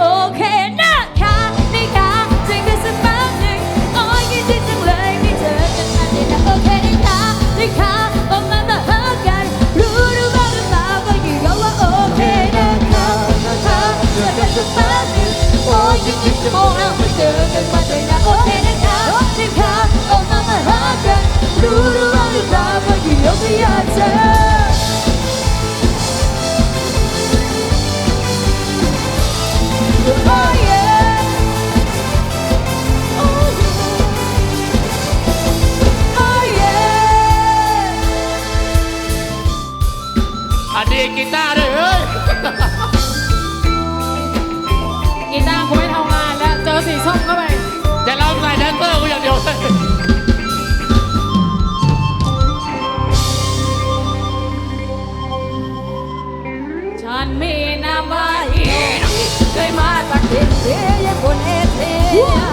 โอเคนะคะนะคะเจกัสักแป๊หนึ่งโอ้ยยินดีจังเลยที่เจอกันอันนี้โอเคนะคะนะคะออกมามาหากัน รู้หรือว่รือเปาก็อยู่ก็ว่าโอเคนะคะนะคะเจกัสักแป๊หนึ่งโอ้ยยินดีจังเลยที่เจอกันมาเลยโอเคนะคะนะคะออกมามาหากัน รู้หรือว่รือเปาก็อยู่ก็อยากเจ Oh, เสียคนเอเสีย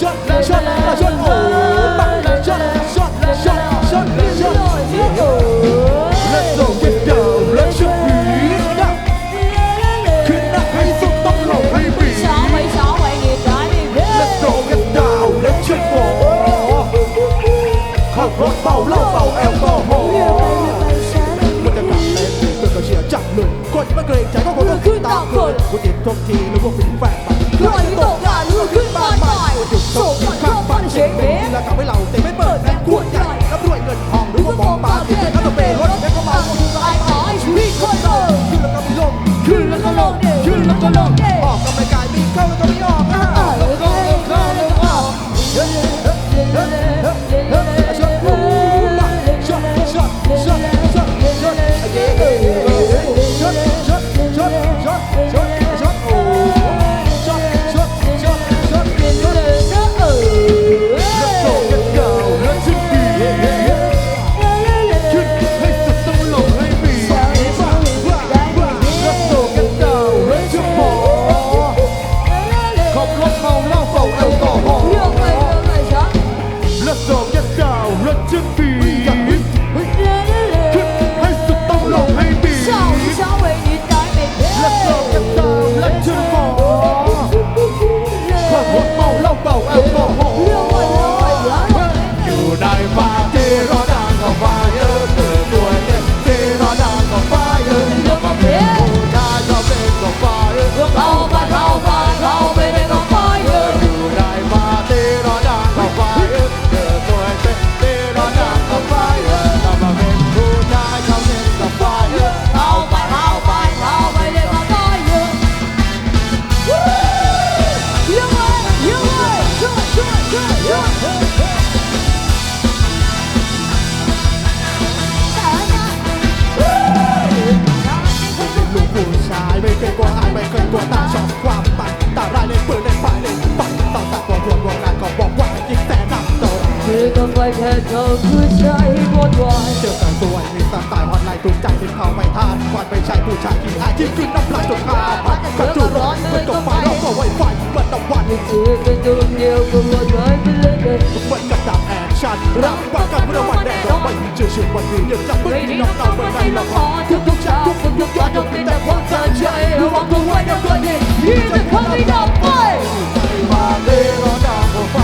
shut บางคนกูติดทุกทีหรือว่าเป็นแฟนมันใครที่ตกงานหรือขึ้นบ้านใหม่ส่งมันเข้าบ้านเช็คเมสแล้วทำให้เราเต็มไม่เปิดแรงขวดใหญ่แล้วรวยเงินทองหรือว่ามองปาเทียนแล้วต้องเป็นรถแล้วก็มาไอ้หมอยชีวิตคนเดิมขึ้นแล้วก็มีลงขึ้นแล้วก็ลงขึ้นแล้วก็ลงออกกำลังกายมีเข้าแล้วก็ไม่ออก ที่อายที่ขึ้นน้ำลายจนขาพัดกระจุร้อนเหมือนกับไฟแล้วก็ไวไฟเหมือนตะวันเธอเป็นดวงเดียวก็วอนวายไปเลยเกินเหมือนกับดาบแอคชั่นรับว่ากันเมื่อวันแดงเราไม่เชื่อชื่อวันนี้ยังจำไม่ดีน้องเราเมือนในละครทุกทุกๆฉากทุกทุกทุกๆย้อนยกมีแต่ความสนใจระวังตัวไว้นะตัวเองที่งจะเข้าไม่ดับไฟมาเล่ร้อนดังก็ไฟ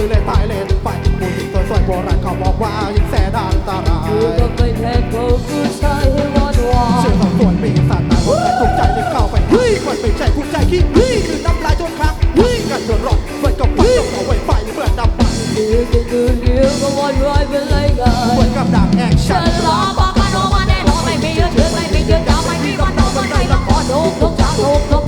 าลายเล่นปืนเล่นตายเล่นไฟผู้หญิงตัวสวยโบราณเขาบอกว่ายิ่งแสดานตาลายเธอก็ไม่แพ้เขาผู้ชายให้วอนวอนเชื่อของส่วนมีสัตว์ตายคนแต่ถูกใจเลยเข้าไปเฮ้ยมันเป็นใจผู้ใจขี้เฮ้ยคือน้ำลายจนค้างเฮ้ยกันจนร้อนเหมือนกับไฟต้องเอาไว้ไฟเหมือนน้ำมันเธอจะดูเดียวก็วอนวายเป็นไรกันเหมือนกับดังแอคชั่นนรอบอกมาโนมาแน่นอนไม่มีเยอะเชื่อไม่มีเยอะจะไม่มีวันนอนวันไหนละขอโนกจากจบอกเอาไว้นะคนนี้